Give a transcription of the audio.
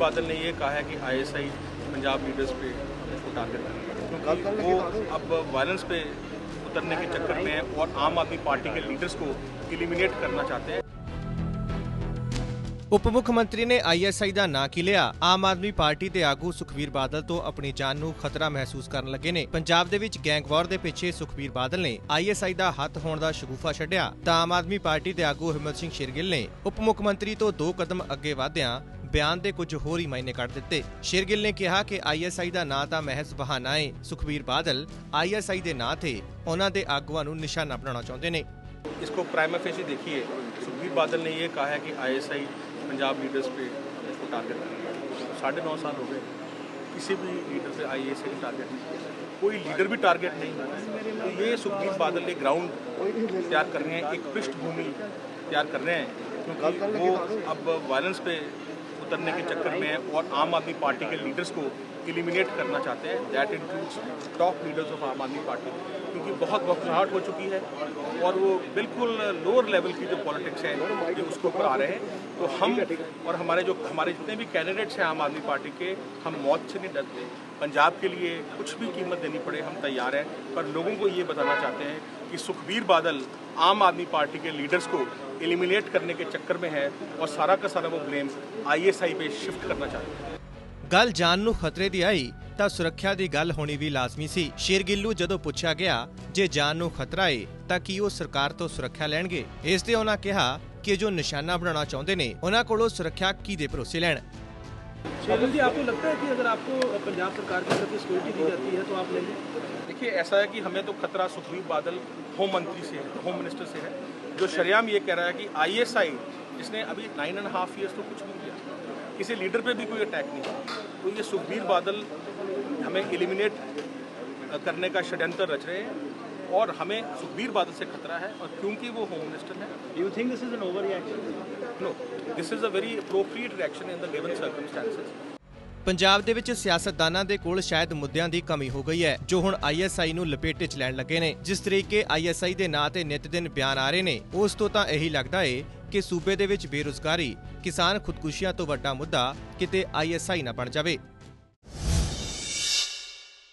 बादल ने ये कहा है कि आईएसआई पंजाब लीडर्स पे को टारगेट करेगा क्योंकि वो अब वायलेंस पे उतरने के चक्कर में है और आम आदमी पार्टी के लीडर्स को एलिमिनेट करना चाहते हैं ਉਪ ਮੁੱਖ ਮੰਤਰੀ ਨੇ ਆਈਐਸਆਈ ਦਾ ਨਾਂ ਕੀ ਲਿਆ ਆਮ ਆਦਮੀ ਪਾਰਟੀ ਦੇ ਆਗੂ ਸੁਖਵੀਰ ਬਾਦਲ ਤੋਂ ਆਪਣੀ ਜਾਨ ਨੂੰ ਖਤਰਾ ਮਹਿਸੂਸ ਕਰਨ ਲੱਗੇ ਨੇ ਪੰਜਾਬ ਦੇ ਵਿੱਚ ਗੈਂਗਵਾਰ ਦੇ ਪਿੱਛੇ ਸੁਖਵੀਰ ਬਾਦਲ ਨੇ ਆਈਐਸਆਈ ਦਾ ਹੱਥ ਹੋਣ ਦਾ ਸ਼ਗੂਫਾ ਛੱਡਿਆ ਤਾਂ ਆਮ ਆਦਮੀ ਪਾਰਟੀ ਦੇ ਆਗੂ ਹਿੰਮਤ ਸਿੰਘ ਸ਼ੇਰਗਿੱਲ ਨੇ ਉਪ ਮੁੱਖ ਮੰਤਰੀ ਤੋਂ ਦੋ ਕਦਮ ਅੱਗੇ ਵਧਦਿਆਂ ਬਿਆਨ ਦੇ ਕੁਝ ਹੋਰ ਹੀ ਮਾਇਨੇ ਕੱਢ ਦਿੱਤੇ ਸ਼ੇਰਗਿੱਲ ਨੇ ਕਿਹਾ ਕਿ ਆਈਐਸਆਈ ਦਾ ਨਾਂ ਤਾਂ ਮਹਿਜ਼ ਬਹਾਨਾ ਹੈ ਸੁਖਵੀਰ ਬਾਦਲ ਆਈਐਸਆਈ ਦੇ ਨਾਂ ਤੇ ਉਹਨਾਂ ਦੇ ਆਗੂਆਂ ਨੂੰ ਨਿਸ਼ਾਨਾ ਬਣਾਉਣਾ ਚਾਹੁੰਦੇ ਨੇ इसको प्राइम फेसी देखिए सुखबीर बादल ने ये कहा है कि आईएसआई पंजाब लीडर्स पे को टारगेट करेगा साढ़े नौ साल हो गए किसी भी लीडर पे आई का टारगेट नहीं किया। कोई लीडर भी टारगेट नहीं तो ये सुखबीर बादल ने ग्राउंड तैयार कर रहे हैं एक पृष्ठभूमि तैयार कर रहे हैं क्योंकि वो अब वायलेंस पे उतरने के चक्कर में और आम आदमी पार्टी के लीडर्स को एलिमिनेट करना चाहते हैं that includes top leaders of Aam Aadmi party, क्योंकि बहुत घबराहट हो चुकी है और वो बिल्कुल लोअर लेवल की जो पॉलिटिक्स है, ये उसके ऊपर आ रहे हैं। तो हम और हमारे जो, हमारे जितने भी कैंडिडेट्स हैं आम आदमी पार्टी के, हम मौत से नहीं डरते। पंजाब के लिए कुछ भी कीमत देनी पड़े, हम तैयार हैं। पर लोगों को ये बताना चाहते हैं कि सुखबीर बादल आम आदमी पार्टी के लीडर्स को एलिमिनेट करने के चक्कर में है और सारा का सारा वो ब्लेम आईएसआई पे शिफ्ट करना चाहते हैं। ਗੱਲ ਜਾਨ ਨੂੰ ਖਤਰੇ ਦੀ ਆਈ ਤਾਂ ਸੁਰੱਖਿਆ ਦੀ ਗੱਲ ਹੋਣੀ ਵੀ ਲਾਜ਼ਮੀ ਸੀ ਸ਼ੇਰਗਿੱਲੂ ਜਦੋਂ ਪੁੱਛਿਆ ਗਿਆ ਜੇ ਜਾਨ ਨੂੰ ਖਤਰਾ ਏ ਤਾਂ ਕੀ ਉਹ ਸਰਕਾਰ ਤੋਂ ਸੁਰੱਖਿਆ ਲੈਣਗੇ ਇਸ ਤੇ ਉਹਨਾਂ ਕਿਹਾ ਕਿ ਜੋ ਨਿਸ਼ਾਨਾ ਬਣਾਉਣਾ ਚਾਹੁੰਦੇ ਨੇ ਉਹਨਾਂ ਕੋਲੋਂ ਸੁਰੱਖਿਆ ਕੀ ਦੇ ਭਰੋਸੇ ਲੈਣ शेरगिल जी आपको लगता है कि अगर आपको पंजाब सरकार की तरफ से सिक्योरिटी दी जाती है तो आप लेंगे देखिए ऐसा है कि हमें तो खतरा सुखबीर बादल होम मंत्री से है होम मिनिस्टर से है जो शरियाम ये कह रहा है कि आईएसआई जिसने अभी नाइन एंड हाफ ईयर्स तो कुछ नहीं किया किसी लीडर पे भी कोई अटैक नहीं हुआ तो ये सुखबीर बादल हमें एलिमिनेट करने का षड्यंत्र रच रहे हैं और हमें सुखबीर बादल से खतरा है और क्योंकि वो होम मिनिस्टर है you think this is an over reaction no this is a very appropriate reaction in the given circumstances Punjab ਦੇ ਵਿੱਚ ਸਿਆਸਤਦਾਨਾਂ ਦੇ ਕੋਲ ਸ਼ਾਇਦ ਮੁੱਦਿਆਂ ਦੀ ਕਮੀ ਹੋ ਗਈ ਹੈ ਜੋ ਹੁਣ ਆਈਐਸਆਈ ਨੂੰ ਲਪੇਟੇ 'ਚ ਲੈਣ ਲੱਗੇ ਨੇ ਜਿਸ ਤਰੀਕੇ ਆਈਐਸਆਈ ਦੇ ਨਾਂ ਤੇ ਨਿਤ ਦਿਨ ਬਿਆਨ ਆ ਰਹੇ ਨੇ ਉਸ ਤੋਂ ਤਾਂ ਇਹੀ ਲੱਗਦਾ ਏ ਕਿ ਸੂਬੇ ਦੇ ਵਿੱਚ ਬੇਰੁਜ਼ਗਾਰੀ ਕਿਸਾਨ ਖੁਦਕੁਸ਼ੀਆਂ ਤੋਂ ਵੱਡਾ ਮੁੱਦਾ ਕਿਤੇ ਆਈਐਸਆਈ ਨਾ ਬਣ ਜਾਵੇ।